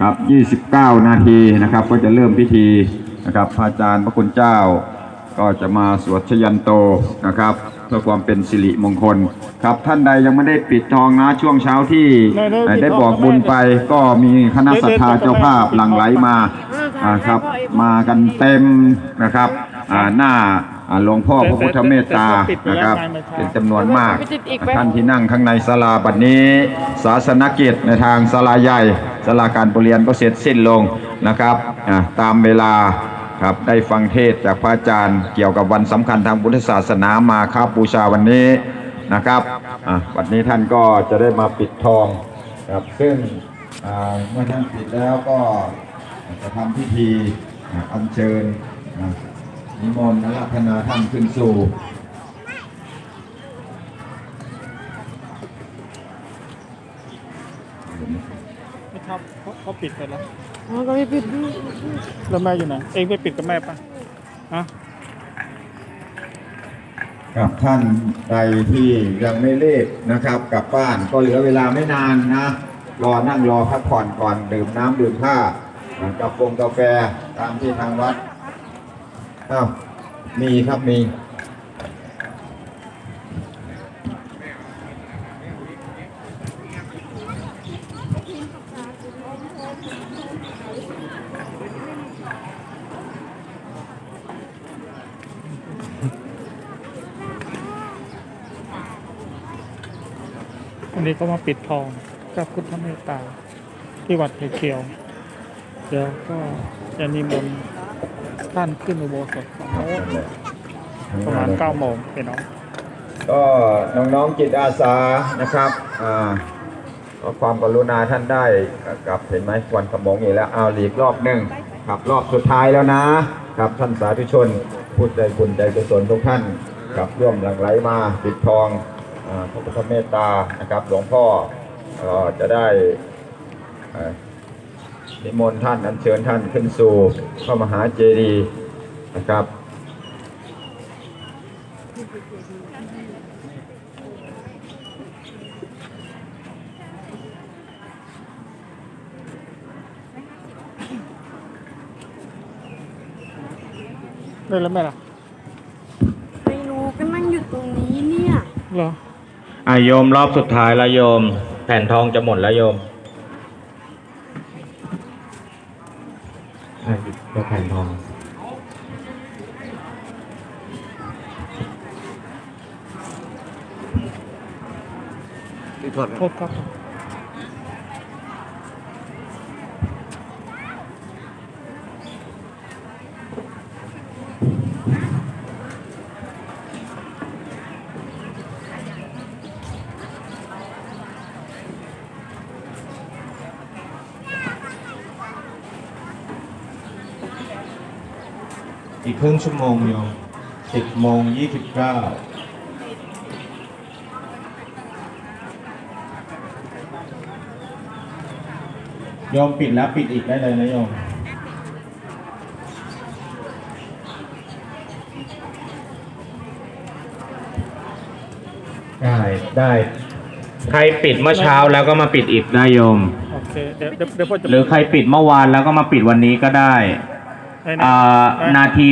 ครับ 29 นาทีนะครับ ก็จะเริ่มพิธีนะครับพระอาจารย์พระคุณเจ้า ก็จะมาสวดชยันโตนะครับเพื่อความเป็นสิริมงคลครับท่านใดยังไม่ได้ปิดทองนะช่วงเช้าที่เอ่อได้บอกบุญไปก็มีคณะศรัทธาเจ้าภาพหลั่งไหลมาอ่าครับ มากันเต็มนะครับอ่าหน้าอ่าหลวงพ่อพระพุทธเมตตานะครับ เป็นจำนวนมาก ท่านที่นั่งข้างในศาลาบัดนี้ ศาสนกิจในทางศาลาใหญ่ ศาลาการประเรียนก็เสร็จสิ้นลงนะครับตามเวลาครับได้ฟังเทศจากพระอาจารย์เกี่ยวกับวันสำคัญทางพุทธศาสนามาครับบูชาวันนี้นะครับวันนี้ท่านก็จะได้มาปิดทองครับซึ่งอ่าเมื่อท่านปิดแล้วก็จะทำพิธีอัญเชิญนิมนต์อาราธนาท่านขึ้นสู่ ไม่ครับเขาเขาปิดไปแล้วอ๋อก็ไม่ปิดแล้วแม่อยู่ไหนเองไปปิดกับแม่ปะฮะกับท่านใดที่ยังไม่รีบนะครับกลับบ้านก็เหลือเวลาไม่นานนะรอนั่งรอพักผ่อนก่อนดื่มน้ำดื่มผ้ากาแฟกาแฟตามที่ทางวัดอ้าวมีครับมี อันนี้ก็มาปิดทองกับพุทธเมตตา ที่วัดไผ่เขียว เดี๋ยวก็จะนิมนต์ท่านขึ้นอุโบสถประมาณเก้าโมงพี่น้องก็น้องๆจิตอาสานะครับอ่าขอความกรุณาท่านได้กับเห็นไหมควันขโมงอีกแล้วเอาหลีกรอบหนึ่งครับรอบสุดท้ายแล้วนะครับท่านสาธุชนผู้ใจบุญใจกุศลทุกท่านกับร่วมหลั่งไหลมาปิดทอง อาพระพุทธเมตตานะครับหลวงพ่อเอ่อจะได้เอ่อนิมนต์ท่านอัญเชิญท่านขึ้นสู่พระมหาเจดีย์นะครับได้แล้วไหมล่ะไม่รู้ก็นั่งอยู่ตรงนี้เนี่ย เหรอ อะโยมรอบสุดท้ายแล้วโยม แผ่นทองจะหมดแล้วโยมอะหยิบตัวแผ่นทอง โทษครับ อีกครึ่งชั่วโมงโยมสิบโมงยี่สิบเก้าโยมปิดแล้วปิดอีกได้เลยนะโยมได้ได้ ใครปิดเมื่อเช้าแล้วก็มาปิดอีกได้โยม โอเคเดี๋ยวเดี๋ยวเดี๋ยวพ่อจะหรือใครปิดเมื่อวานแล้วก็มาปิดวันนี้ก็ได้ อ่า นาที